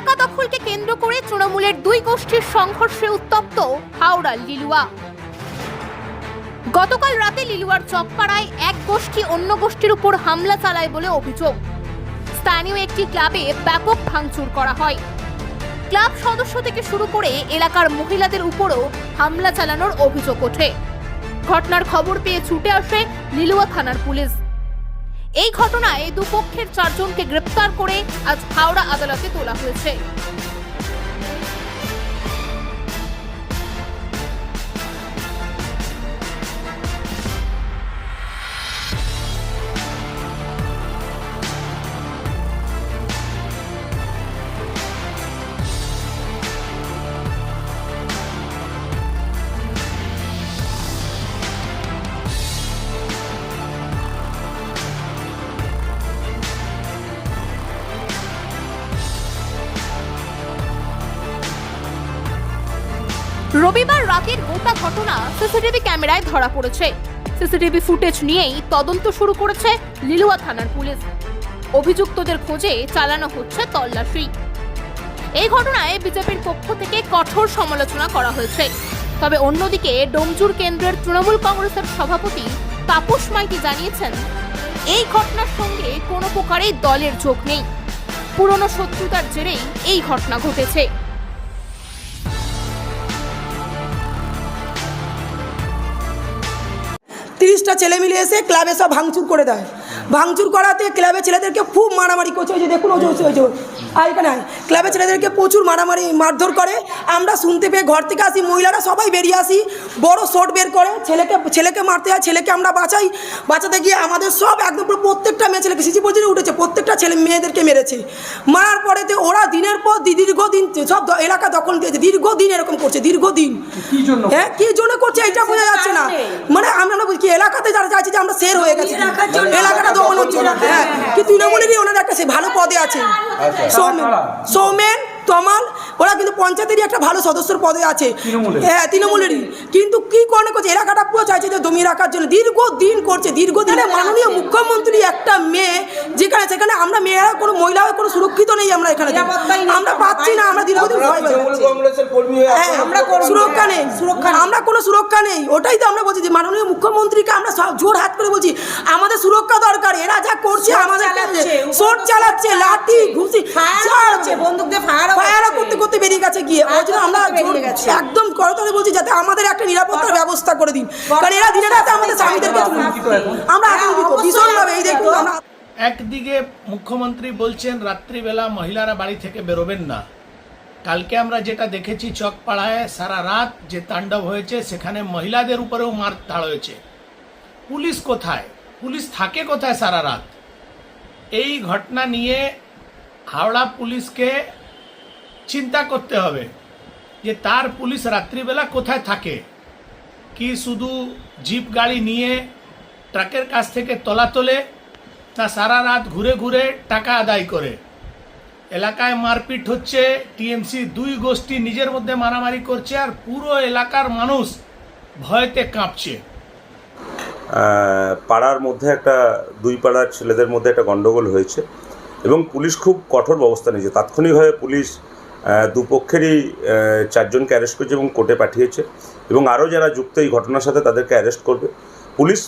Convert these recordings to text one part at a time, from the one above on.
এলাকা দখলকে কেন্দ্র করে তৃণমূলের দুই গোষ্ঠীর সংঘর্ষে উত্তপ্ত হাওড়া লিলুয়া। গতকাল রাতে লিলুয়ার চকপাড়ায় এক গোষ্ঠী অন্য গোষ্ঠীর উপর হামলা চালায় বলে অভিযোগ। স্থানীয় একটি ক্লাবে ব্যাপক ভাঙচুর করা হয়। ক্লাব সদস্য থেকে শুরু করে এলাকার মহিলাদের উপরও হামলা চালানোর অভিযোগ ওঠে। ঘটনার খবর পেয়ে ছুটে আসে লিলুয়া থানার পুলিশ। এই ঘটনায় দুপক্ষের চারজনকে গ্রেপ্তার করে আজ হাওড়া আদালতে তোলা হয়েছে। রবিবার রাতের গোটা ঘটনা সিসিটিভি ক্যামেরায় ধরা পড়েছে। সিসিটিভি ফুটেজ নিয়েই তদন্ত শুরু করেছে লিলুয়া থানার পুলিশ। অভিযুক্তদের খোঁজে চালানো হচ্ছে তল্লাশি। এই ঘটনায় বিজেপির পক্ষ থেকে কঠোর সমালোচনা করা হয়েছে। তবে অন্যদিকে ডোমজুর কেন্দ্রের তৃণমূল কংগ্রেসের সভাপতি তাপস মাইতি জানিয়েছেন, এই ঘটনার সঙ্গে কোনো প্রকারেই দলের যোগ নেই। পুরনো শত্রুতার জেরেই এই ঘটনা ঘটেছে। তিরিশটা ছেলে মিলে এসে ক্লাবে সব ভাঙচুর করে দেয়। ভাঙচুর করাতে ক্লাবে ছেলেদেরকে খুব মারামারি করছে ওই যে দেখুন ওই যে ওই যে, আর এখানে ক্লাবে ছেলেদেরকে প্রচুর মারামারি মারধর করে। আমরা শুনতে পেয়ে ঘর থেকে আসি মহিলারা সবাই বেরিয়ে আসি। বড় শট বের করে ছেলেকে ছেলেকে মারতে হয় ছেলেকে আমরা বাঁচাই। বাঁচাতে গিয়ে আমাদের সব একদম পুরো প্রত্যেকটা মেয়ে ছেলেকে সিসি পর্যন্ত উঠেছে প্রত্যেকটা ছেলে মেয়েদেরকে মেরেছে। মারার পরেতে ওরা দিনের পর দি- দীর্ঘদিন সব এলাকা দখল দিয়েছে। দীর্ঘদিন এরকম করছে দীর্ঘদিন। কি হ্যাঁ কি জন্য করছে এটা বোঝা যাচ্ছে না। বলছি যারা চাইছি যে আমরা শের হয়ে গেছি। এলাকাটা দখল হচ্ছে না হ্যাঁ কি তৃণমূলেরই ওনার একটা সে ভালো পদে আছে। সৌমেন সৌমেন তমাল ওরা কিন্তু পঞ্চায়েতেরই একটা ভালো সদস্যর পদে আছে। তৃণমূলের? হ্যাঁ তৃণমূলেরই। কিন্তু কি কারণে করছে? এলাকাটা পুরো চাইছে যে জমি রাখার জন্য? দীর্ঘদিন করছে দীর্ঘদিনে মাননীয় মুখ্যমন্ত্রী একটা মেয়ে যেখানে সেখানে আমরা মেয়েরা কোনো মহিলা হয়ে কোনো সুরক্ষিত নেই আমরা এখানে। আমরা পাচ্ছি না আমরা দীর্ঘদিন ভয় হয়ে আমরা সুরক্ষা নেই। আমরা কোনো সুরক্ষা নেই। ওটাই তো আমরা বলছি যে মাননীয় মুখ্যমন্ত্রীকে আমরা সব জোর হাত করে বলছি আমাদের সুরক্ষা দরকার এরা যা করছে আমাদের চালাচ্ছে, শোট চালাচ্ছে লাঠি ঘুষি বন্দুক দিয়ে ফায়ারও ফায়ারও করছে। করতে গেছে গিয়ে ওই জন্য আমরা করতে বেরিয়ে জোর- গেছে। একদম করতলে বলছি যাতে আমাদের একটা নিরাপত্তার ব্যবস্থা করে দিন। কারণ এরা দিনে রাতে আমাদের স্বামীদেরকে আমরা হ্যাঁ, আতঙ্কিত ভীষণভাবে এই দেখুন আমরা একদিকে মুখ্যমন্ত্রী বলছেন রাত্রিবেলা মহিলারা বাড়ি থেকে বেরোবেন না। কালকে আমরা যেটা দেখেছি চকপাড়ায় সারা রাত যে তাণ্ডব হয়েছে সেখানে মহিলাদের উপরেও মার তাড় হয়েছে। পুলিশ কোথায়? পুলিশ থাকে কোথায় সারা রাত? এই ঘটনা নিয়ে হাওড়া পুলিশকে চিন্তা করতে হবে যে তার পুলিশ রাত্রিবেলা কোথায় থাকে। কি শুধু জিপ গাড়ি নিয়ে ট্রাকের কাছ থেকে তলা তোলে না সারা রাত ঘুরে ঘুরে টাকা আদায় করে? এলাকায় মারপিট হচ্ছে, টিএমসি দুই গোষ্ঠী নিজের মধ্যে মারামারি করছে আর পুরো এলাকার মানুষ ভয়তে কাঁপছে। পাড়ার মধ্যে একটা, দুই পাড়ার ছেলেদের মধ্যে একটা গণ্ডগোল হয়েছে এবং পুলিশ খুব কঠোর ব্যবস্থা নিয়েছে। তাৎক্ষণিকভাবে পুলিশ দুপক্ষেরই চারজনকে অ্যারেস্ট করেছে এবং কোর্টে পাঠিয়েছে। এবং আরও যারা যুক্ত এই ঘটনার সাথে তাদেরকে অ্যারেস্ট করবে। পুলিশ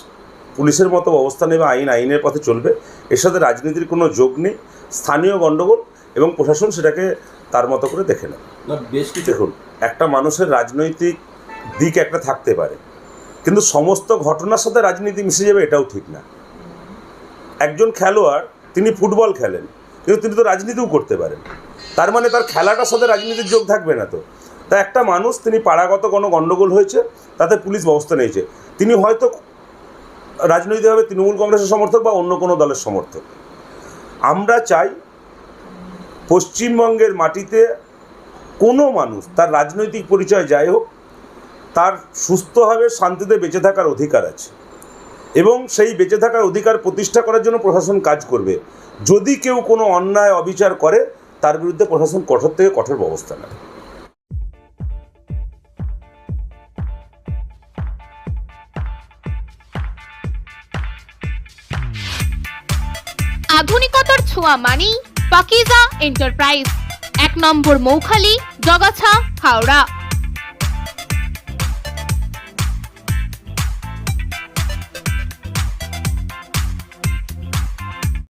পুলিশের মতো ব্যবস্থা নেবে আইন আইনের পথে চলবে। এর সাথে রাজনীতির কোনো যোগ নেই। স্থানীয় গণ্ডগোল এবং প্রশাসন সেটাকে তার মতো করে দেখে নেয় না, বেশ কিছু দেখুন একটা মানুষের রাজনৈতিক দিক একটা থাকতে পারে। কিন্তু সমস্ত ঘটনার সাথে রাজনীতি মিশে যাবে এটাও ঠিক না। একজন খেলোয়াড় তিনি ফুটবল খেলেন। কিন্তু তিনি তো রাজনীতিও করতে পারেন। তার মানে তার খেলাটার সাথে রাজনীতির যোগ থাকবে না তো। তা একটা মানুষ, তিনি পাড়াগত কোনো গণ্ডগোল হয়েছে, তাতে পুলিশ ব্যবস্থা নিয়েছে। তিনি হয়তো রাজনৈতিকভাবে তৃণমূল কংগ্রেসের সমর্থক বা অন্য কোনো দলের সমর্থক। আমরা চাই পশ্চিমবঙ্গের মাটিতে কোনো মানুষ, তার রাজনৈতিক পরিচয় যাই হোক, তার সুস্থভাবে শান্তিতে বেঁচে থাকার অধিকার আছে। এবং সেই বেঁচে থাকার অধিকার প্রতিষ্ঠা করার জন্য প্রশাসন কাজ করবে। যদি কেউ কোনো অন্যায়, অবিচার করে, তার বিরুদ্ধে প্রশাসন কঠোর থেকে কঠোর ব্যবস্থা নেয় আধুনিকতার ছোঁয়া মানেই পাকিজা এন্টারপ্রাইজ। এক নম্বর মৌখালি, জগাছা, হাওড়া।